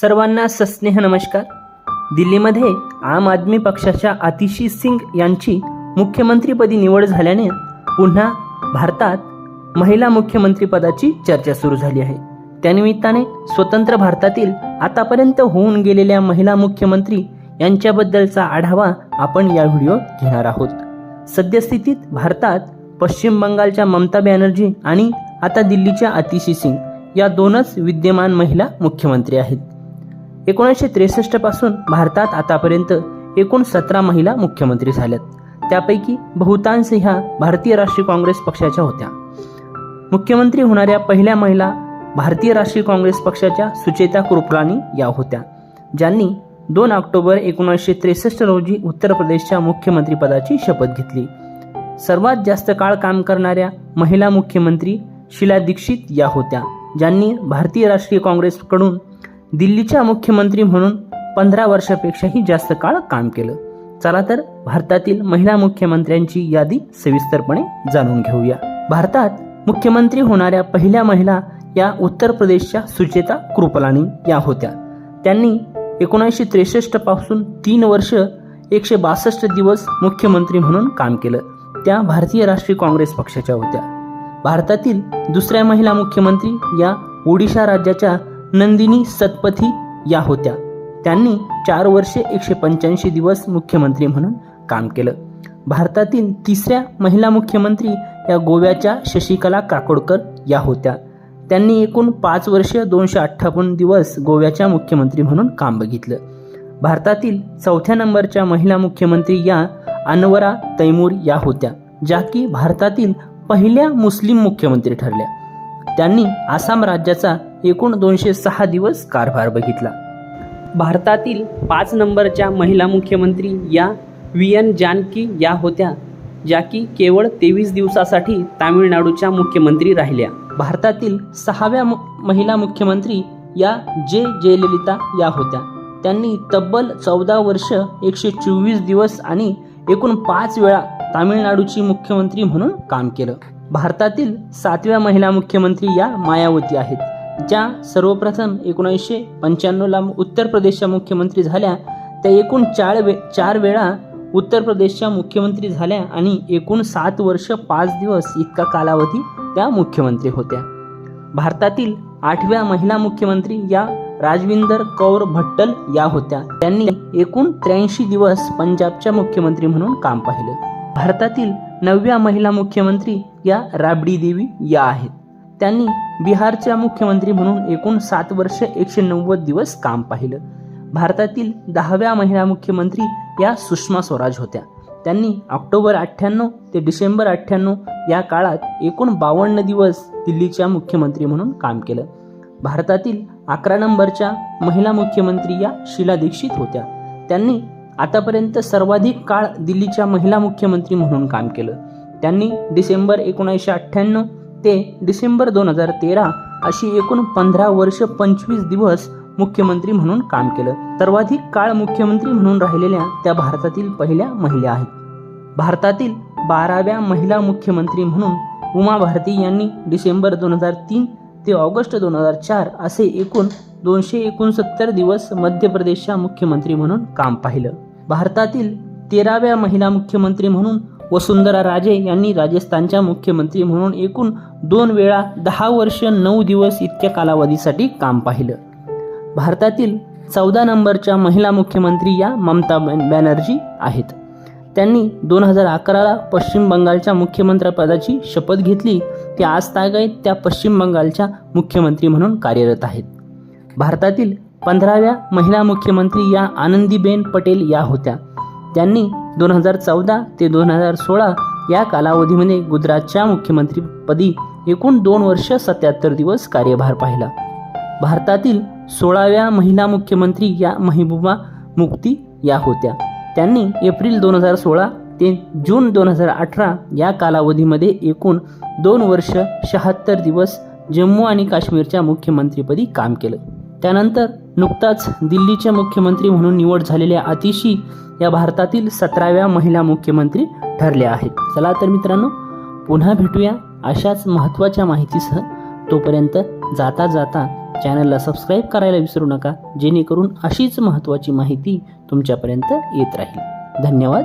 सर्वांना सस्नेह नमस्कार. दिल्लीमध्ये आम आदमी पक्षाच्या आतिशी सिंग यांची मुख्यमंत्रीपदी निवड झाल्याने पुन्हा भारतात महिला मुख्यमंत्रीपदाची चर्चा सुरू झाली आहे. त्यानिमित्ताने स्वतंत्र भारतातील आतापर्यंत होऊन गेलेल्या महिला मुख्यमंत्री यांच्याबद्दलचा आढावा आपण या व्हिडिओत घेणार आहोत. सद्यस्थितीत भारतात पश्चिम बंगालच्या ममता बॅनर्जी आणि आता दिल्लीच्या आतिशी सिंग या दोनच विद्यमान महिला मुख्यमंत्री आहेत. एकोणीसशे त्रेसष्टपासून भारतात आतापर्यंत एकूण सतरा महिला मुख्यमंत्री झाल्यात. त्यापैकी बहुतांश ह्या भारतीय राष्ट्रीय काँग्रेस पक्षाच्या होत्या. मुख्यमंत्री होणाऱ्या पहिल्या महिला भारतीय राष्ट्रीय काँग्रेस पक्षाच्या सुचेता कृपलानी या होत्या ज्यांनी दोन ऑक्टोबर एकोणीसशे त्रेसष्ट रोजी उत्तर प्रदेशच्या मुख्यमंत्रीपदाची शपथ घेतली. सर्वात जास्त काळ काम करणाऱ्या महिला मुख्यमंत्री शिला दीक्षित या होत्या ज्यांनी भारतीय राष्ट्रीय काँग्रेसकडून दिल्लीच्या मुख्यमंत्री म्हणून पंधरा वर्षापेक्षाही जास्त काळ काम केलं. चला तर भारतातील महिला मुख्यमंत्र्यांची यादी सविस्तरपणे जाणून घेऊया. भारतात मुख्यमंत्री होणाऱ्या पहिल्या महिला या उत्तर प्रदेशच्या सुचेता कृपलानी या होत्या. त्यांनी एकोणीसशे त्रेसष्टपासून तीन वर्ष एकशे बासष्ट दिवस मुख्यमंत्री म्हणून काम केलं. त्या भारतीय राष्ट्रीय काँग्रेस पक्षाच्या होत्या. भारतातील दुसऱ्या महिला मुख्यमंत्री या ओडिशा राज्याच्या नंदिनी सतपथी या होत्या. त्यांनी चार वर्षे एकशे पंच्याऐंशी दिवस मुख्यमंत्री म्हणून काम केलं. भारतातील तिसऱ्या महिला मुख्यमंत्री या गोव्याच्या शशिकला काकोडकर या होत्या. त्यांनी एकूण पाच वर्ष दोनशे अठ्ठावन्न दिवस गोव्याच्या मुख्यमंत्री म्हणून काम बघितलं. भारतातील चौथ्या नंबरच्या महिला मुख्यमंत्री या अनवरा तैमूर या होत्या ज्या की भारतातील पहिल्या मुस्लिम मुख्यमंत्री ठरल्या. त्यांनी आसाम राज्याचा एकूण दोनशे सहा दिवस कारभार बघितला. भारतातील पाच नंबरच्या महिला मुख्यमंत्री या व्ही एन जानकी या होत्या ज्या की केवळ तेवीस दिवसासाठी तामिळनाडूच्या मुख्यमंत्री राहिल्या. भारतातील सहाव्या मु- महिला मुख्यमंत्री या जे. जयललिता या होत्या. त्यांनी तब्बल चौदा वर्ष एकशे चोवीस दिवस आणि एकूण पाच वेळा तामिळनाडूची मुख्यमंत्री म्हणून काम केलं. भारतातील सातव्या महिला मुख्यमंत्री या मायावती आहेत. ज्या सर्वप्रथम एकोणीसशे पंच्याण्णवला उत्तर प्रदेशच्या मुख्यमंत्री झाल्या त्या एकूण चार वे चार वेळा उत्तर प्रदेशच्या मुख्यमंत्री झाल्या आणि एकूण सात वर्ष पाच दिवस इतका कालावधी त्या मुख्यमंत्री होत्या. भारतातील आठव्या महिला मुख्यमंत्री या राजविंदर कौर भट्टल या होत्या. त्यांनी एकूण त्र्याऐंशी दिवस पंजाबच्या मुख्यमंत्री म्हणून काम पाहिलं. भारतातील नवव्या महिला मुख्यमंत्री या राबडी देवी या आहेत. त्यांनी बिहारच्या मुख्यमंत्री म्हणून एकूण सात वर्ष एकशे नव्वद दिवस काम पाहिलं. भारतातील दहाव्या महिला मुख्यमंत्री या सुषमा स्वराज होत्या. त्यांनी ऑक्टोबर अठ्ठ्याण्णव ते डिसेंबर अठ्ठ्याण्णव या काळात एकूण बावन्न दिवस दिल्लीच्या मुख्यमंत्री म्हणून काम केलं. भारतातील अकरा नंबरच्या महिला मुख्यमंत्री या शीला दीक्षित होत्या. त्यांनी आतापर्यंत सर्वाधिक काळ दिल्लीच्या महिला मुख्यमंत्री म्हणून काम केलं. त्यांनी डिसेंबर एकोणीसशे अठ्ठ्याण्णव ते डिसेंबर दोन हजार तेरा अशी एकूण पंधरा वर्ष पंचवीस दिवस मुख्यमंत्री म्हणून काम केलं. सर्वाधिक काळ मुख्यमंत्री म्हणून राहिलेल्या त्या भारतातील पहिल्या महिला आहेत. भारतातील बाराव्या महिला मुख्यमंत्री म्हणून उमा भारती यांनी डिसेंबर दोन हजार तीन ते ऑगस्ट दोन हजार चार असे एकूण दोनशे एकोणसत्तर दिवस मध्य प्रदेशच्या मुख्यमंत्री म्हणून काम पाहिलं. भारतातील तेराव्या महिला मुख्यमंत्री म्हणून वसुंधरा राजे यांनी राजस्थानच्या मुख्यमंत्री म्हणून एकूण दोन वेळा दहा वर्ष नऊ दिवस इतक्या कालावधीसाठी काम पाहिलं. भारतातील चौदा नंबरच्या महिला मुख्यमंत्री या ममता बॅनर्जी आहेत. त्यांनी दोन हजार अकराला पश्चिम बंगालच्या मुख्यमंत्रीपदाची शपथ घेतली. ते आज तागायत त्या पश्चिम बंगालच्या मुख्यमंत्री म्हणून कार्यरत आहेत. भारतातील पंधराव्या महिला मुख्यमंत्री या आनंदीबेन पटेल या होत्या. त्यांनी दोन हजार चौदा ते दोन हजार सोळा या कालावधीमध्ये गुजरातच्या मुख्यमंत्रीपदी एकूण दोन वर्ष सत्याहत्तर दिवस कार्यभार पाहिला. भारतातील सोळाव्या महिला मुख्यमंत्री या महिबुबा मुक्ती या होत्या. त्यांनी एप्रिल दोन हजार सोळा ते जून दोन हजार अठरा या कालावधीमध्ये एकूण दोन वर्ष शहात्तर दिवस जम्मू आणि काश्मीरच्या मुख्यमंत्रीपदी काम केलं. त्यानंतर नुकताच दिल्लीच्या मुख्यमंत्री म्हणून निवड झालेल्या आतिशी या भारतातील सतराव्या महिला मुख्यमंत्री ठरल्या आहेत. चला तर मित्रांनो पुन्हा भेटूया अशाच महत्त्वाच्या माहितीसह. तोपर्यंत जाता जाता चॅनलला सबस्क्राईब करायला विसरू नका जेणेकरून अशीच महत्त्वाची माहिती तुमच्यापर्यंत येत राहील. धन्यवाद.